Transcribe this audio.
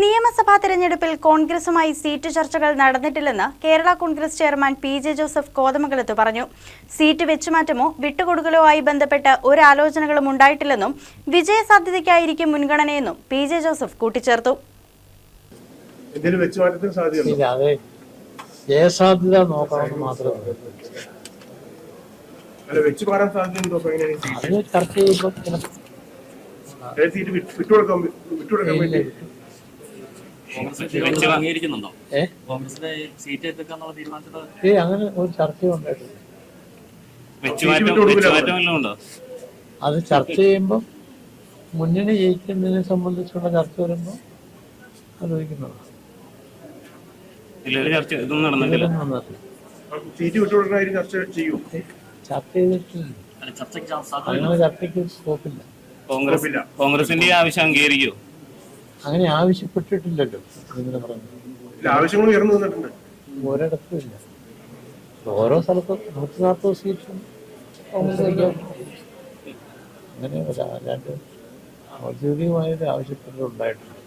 നിയമസഭാ തെരഞ്ഞെടുപ്പിൽ കോൺഗ്രസുമായി സീറ്റ് ചർച്ചകൾ നടന്നിട്ടില്ലെന്ന് Kerala Congress chairman P J Joseph കോതമംഗലത്ത് പറഞ്ഞു. സീറ്റ് വെച്ചുമാറ്റമോ വിട്ടുകൊടുക്കലോ ആയി ബന്ധപ്പെട്ട് ഒരാലോചനകളും ഉണ്ടായിട്ടില്ലെന്നും വിജയസാധ്യതയ്ക്കായിരിക്കും മുൻഗണനയെന്നും പി ജെ ജോസഫ് കൂട്ടിച്ചേർത്തു. ജയസാധ്യത നോക്കണമെന്ന് മാത്രമേ ചർച്ച ചെയ്യുമ്പോൾ ഏ? അങ്ങനെ ഒരു ചർച്ചയും ഉണ്ടായിട്ടില്ല. അത് ചർച്ച ചെയ്യുമ്പോൾ മുന്നണി ജയിക്കുന്നതിനെ സംബന്ധിച്ചുള്ള ചർച്ച വരുമ്പോൾ ആലോചിക്കുന്നതാണ്. ചർച്ച ചെയ്തിട്ടില്ല. ചർച്ചയ്ക്ക് സാധ്യത അങ്ങനെ ചർച്ചയ്ക്ക് സ്കോപ്പില്ല. കോൺഗ്രസിന്റെ ആവശ്യം അംഗീകരിക്കുമോ അങ്ങനെ ആവശ്യപ്പെട്ടിട്ടില്ലല്ലോ പറഞ്ഞു ഇല്ല ആവശ്യങ്ങൾ ഉയർന്നു വന്നിട്ടുണ്ട്. ഒരിടത്തും ഇല്ല. ഓരോ സ്ഥലത്തും നൂറ്റി നാൽപ്പത് സീറ്റും. അങ്ങനെ ഒരു അല്ലാണ്ട് ഔദ്യോഗികമായൊരു ആവശ്യപ്പെട്ടുണ്ടായിട്ടില്ല